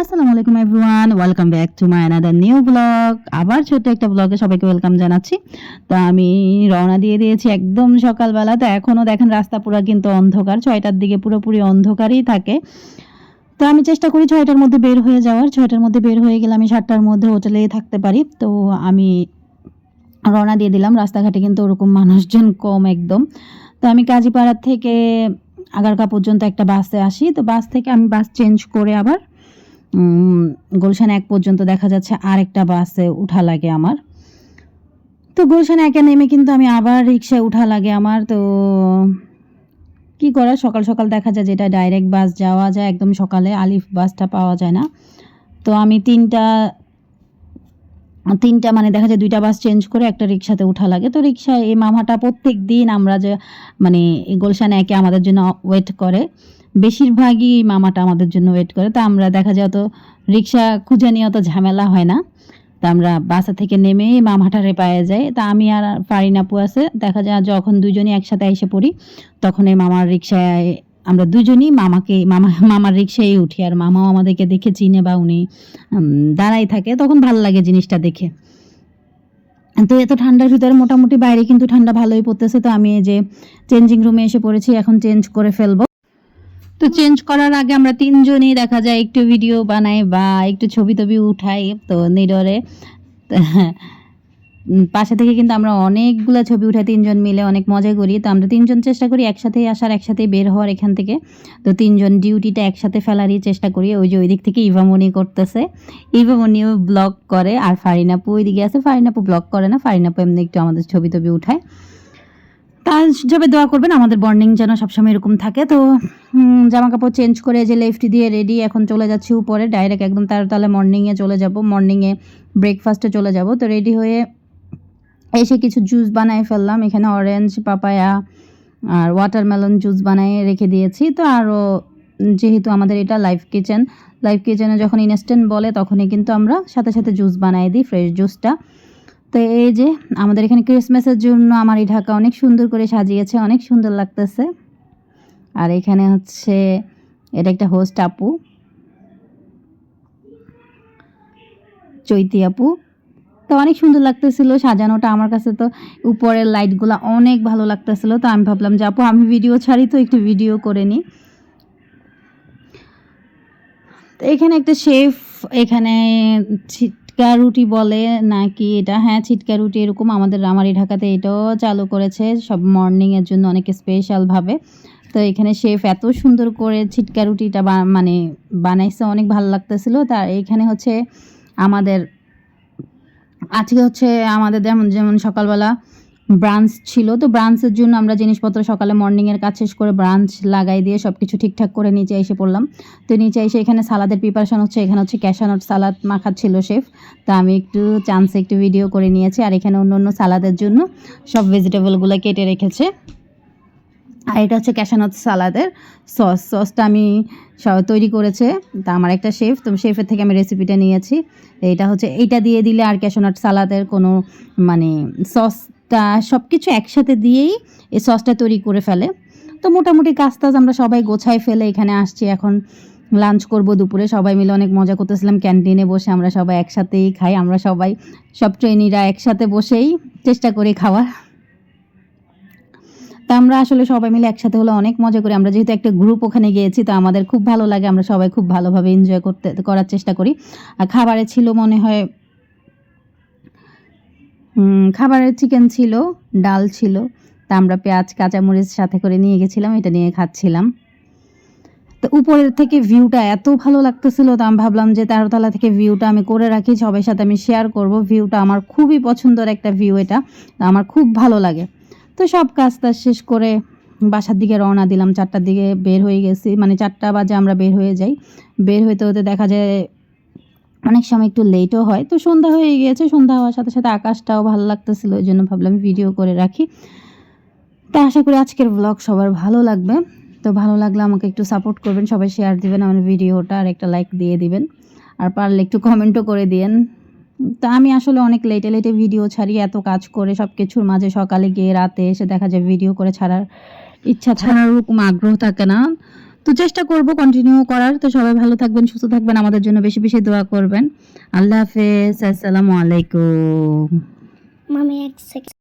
আসসালামু আলাইকুম everyone welcome back to my another new blog আবার ছোট্ট একটা ব্লগে সবাইকে ওয়েলকাম জানাচ্ছি। তো আমি রওনা দিয়ে দিয়েছি একদম সকালবেলা। তো এখনও দেখেন রাস্তা পুরো কিন্তু অন্ধকার, ছয়টার দিকে পুরোপুরি অন্ধকারই থাকে। তো আমি চেষ্টা করি ছয়টার মধ্যে বের হয়ে যাওয়ার। ছয়টার মধ্যে বের হয়ে গেলে আমি সাতটার মধ্যে হোটেলে থাকতে পারি। তো আমি রওনা দিয়ে দিলাম। রাস্তাঘাটে কিন্তু ওরকম মানুষজন কম একদম। তো আমি কাজীপাড়ার থেকে আগারকা পর্যন্ত একটা বাসে আসি। তো বাস থেকে আমি বাস চেঞ্জ করে আবার গুলশান এক পর্যন্ত দেখা যাচ্ছে, আরেকটা বাসে উঠা লাগে আমার। তো গুলশান একে নেমে কিন্তু আমি আবার রিক্সায় উঠা লাগে আমার, তো কি করা, সকাল সকাল দেখা যায় যেটা ডাইরেক্ট বাস যাওয়া যায়, একদম সকালে আলিফ বাসটা পাওয়া যায় না। তো আমি তিনটা তিনটা মানে দেখা যায় দুইটা বাস চেঞ্জ করে একটা রিক্সাতে উঠা লাগে। তো রিক্সায় এই মামাটা প্রত্যেক দিন আমরা যে মানে গুলশান একে আমাদের জন্য ওয়েট করে। বেশিরভাগই মামাটা আমাদের জন্য ওয়েট করে। তা আমরা দেখা যায় তো রিক্সা খুঁজে নিয়ে অত ঝামেলা হয় না। তা আমরা বাসা থেকে নেমেই মামাটারে পায়ে যাই। তা আমি আর ফারিন আপু আছে। দেখা যায় যখন দুজনই একসাথে এসে পড়ি, তখন এই মামার রিক্সায় আমরা দুজনই মামাকে, মামা, মামার রিক্সায় উঠি আর মামাও আমাদেরকে দেখে চিনে বা উনি দাঁড়াই থাকে, তখন ভালো লাগে জিনিসটা দেখে। তো এত ঠান্ডার ভিতরে মোটামুটি বাইরে কিন্তু ঠান্ডা ভালোই পড়তেছে। তো আমি যে চেঞ্জিং রুমে এসে পড়েছি, এখন চেঞ্জ করে ফেলব। তো চেঞ্জ করার আগে আমরা তিনজনই দেখা যায় একটু ভিডিও বানাই বা একটু ছবি টবি উঠাই তো নিডরে। পাশে থেকে কিন্তু আমরা অনেকগুলো ছবি উঠাই, তিনজন মিলে অনেক মজা করি। তো আমরা তিনজন চেষ্টা করি একসাথেই আসার, একসাথেই বের হওয়ার এখান থেকে। তো তিনজন ডিউটিটা একসাথে ফেলারই চেষ্টা করি। ওই যে ওই দিক থেকে ইভামনি করতেছে। ইভামনিও ব্লগ করে আর ফারিনাপু ওইদিকে আছে। ফারিনাপু ব্লগ করে না, ফারিনাপু এমনি একটু আমাদের ছবি টবি উঠায়। তা হিসাবে দোয়া করবেন, আমাদের বর্নিং যেন সবসময় এরকম থাকে। তো জামা কাপড় চেঞ্জ করে যে লেফট দিয়ে রেডি এখন চলে যাচ্ছি উপরে ডাইরেক্ট একদম তার তাহলে মর্নিংয়ে চলে যাব মর্নিংয়ে ব্রেকফাস্টে চলে যাব। তো রেডি হয়ে এসে কিছু জুস বানাই ফেললাম, এখানে অরেঞ্জ পাপায়া আর ওয়াটারমেলন জুস বানাই রেখে দিয়েছি। তো আরও যেহেতু আমাদের এটা লাইফ কিচেন লাইফ কিচেনে যখন ইনস্ট্যান্ট বলে, তখনই কিন্তু আমরা সাথে সাথে জুস বানাই দিই ফ্রেশ জুসটা তো এই যে আমাদের এখানে ক্রিসমাসের জন্য আমার এই ঢাকা অনেক সুন্দর করে সাজিয়েছে, অনেক সুন্দর লাগতেছে। আর এখানে হচ্ছে এটা একটা হোস্ট আপু। চৈতি আপু। তো অনেক সুন্দর লাগতেছিল সাজানোটা আমার কাছে তো। উপরের লাইটগুলো অনেক ভালো লাগতেছিল। তো আমি ভাবলাম যে, আপু, আমি ভিডিও ছাড়ি তো একটু ভিডিও করে নিই তো এখানে একটা শেফ, এখানে ছিটকা রুটি বলে নাকি এটা? হ্যাঁ ছিটকা রুটি এরকম আমাদের রামারি ঢাকাতে এটাও চালু করেছে। সব মর্নিংয়ের জন্য অনেক স্পেশালভাবে তো এখানে শেফ এত সুন্দর করে ছিটকা রুটিটা মানে বানাইছে, অনেক ভালো লাগতেছিল। তার এখানে হচ্ছে আমাদের, আজকে হচ্ছে আমাদের যেমন যেমন সকালবেলা ব্রাঞ্চ ছিল। তো ব্রাঞ্চের জন্য আমরা জিনিসপত্র সকালে মর্নিংয়ের কাজ শেষ করে ব্রাঞ্চ লাগাই দিয়ে সব কিছু ঠিকঠাক করে নিচে এসে পড়লাম। তো নিচে এসে এখানে সালাদের প্রিপারেশন হচ্ছে, এখানে হচ্ছে ক্যাশানট সালাদ মাখা ছিল শেফ তা আমি একটু চান্সে একটু ভিডিও করে নিয়েছি আর এখানে অন্য অন্য সালাদের জন্য সব ভেজিটেবলগুলো কেটে রেখেছে। আর এটা হচ্ছে ক্যাশানট সালাদের সস সসটা আমি তৈরি করেছে, তা আমার একটা শেফ তো শেফের থেকে আমি রেসিপিটা নিয়েছি। এটা হচ্ছে, এইটা দিয়ে দিলে আর ক্যাশানট সালাদের কোনো মানে সসটা সব কিছু একসাথে দিয়েই এই সসটা তৈরি করে ফেলে। তো মোটামুটি কাজ টাজ আমরা সবাই গোছায় ফেলে এখানে আসছি। এখন লাঞ্চ করব দুপুরে। সবাই মিলে অনেক মজা করতেছিলাম। ক্যান্টিনে বসে আমরা সবাই একসাথেই খাই। আমরা সবাই, সব ট্রেনিরা একসাথে বসেই চেষ্টা করি খাওয়ার। তা আমরা আসলে সবাই মিলে একসাথে হলে অনেক মজা করি। আমরা যেহেতু একটা গ্রুপ ওখানে গিয়েছি, তো আমাদের খুব ভালো লাগে। আমরা সবাই খুব ভালোভাবে এনজয় করতে, করার চেষ্টা করি। আর খাবারে ছিল মনে হয় উম, খাবারে চিকেন ছিল ডাল ছিল তা আমরা পেঁয়াজ কাঁচামরিচ সাথে করে নিয়ে গেছিলাম এটা নিয়ে খাচ্ছিলাম। তো উপরের থেকে ভিউটা এত ভালো লাগতেছিল তো আমি ভাবলাম যে তেরোতলা থেকে ভিউটা আমি করে রাখি সবার সাথে আমি শেয়ার করব। ভিউটা আমার খুবই পছন্দের একটা ভিউ এটা আমার খুব ভালো লাগে। তো সব কাজ টাজ শেষ করে বাসার দিকে রওনা দিলাম চারটার দিকে বের হয়ে গেছি মানে চারটা বাজে আমরা বের হয়ে যাই। বের হইতে হতে দেখা যায় অনেক সময় একটু লেটও হয়। তো সন্ধ্যা হয়ে গিয়েছে, সন্ধ্যা হওয়ার সাথে সাথে আকাশটাও ভালো লাগতেছিল ওই জন্য ভাবলাম ভিডিও করে রাখি। তা আশা করি আজকের ব্লগ সবার ভালো লাগবে। তো ভালো লাগলে আমাকে একটু সাপোর্ট করবেন, সবাই শেয়ার দিবেন আমার ভিডিওটা আর একটা লাইক দিয়ে দিবেন। আর পারলে একটু কমেন্টও করে দিয়েন। তা আমি আসলে অনেক লেটে লেটে ভিডিও ছাড়ি, এত কাজ করে সব কিছুর মাঝে সকালে গিয়ে রাতে এসে দেখা যায় ভিডিও করে ছাড়ার ইচ্ছা, ছাড়ার ওরকম আগ্রহ থাকে না। তো চেষ্টা করব কন্টিনিউ করার। তো সবাই ভালো থাকবেন, সুস্থ থাকবেন, আমাদের জন্য বেশি বেশি দোয়া করবেন। আল্লাহ হাফেজ, আসসালামু আলাইকুম। মামি, এক সেকেন্ড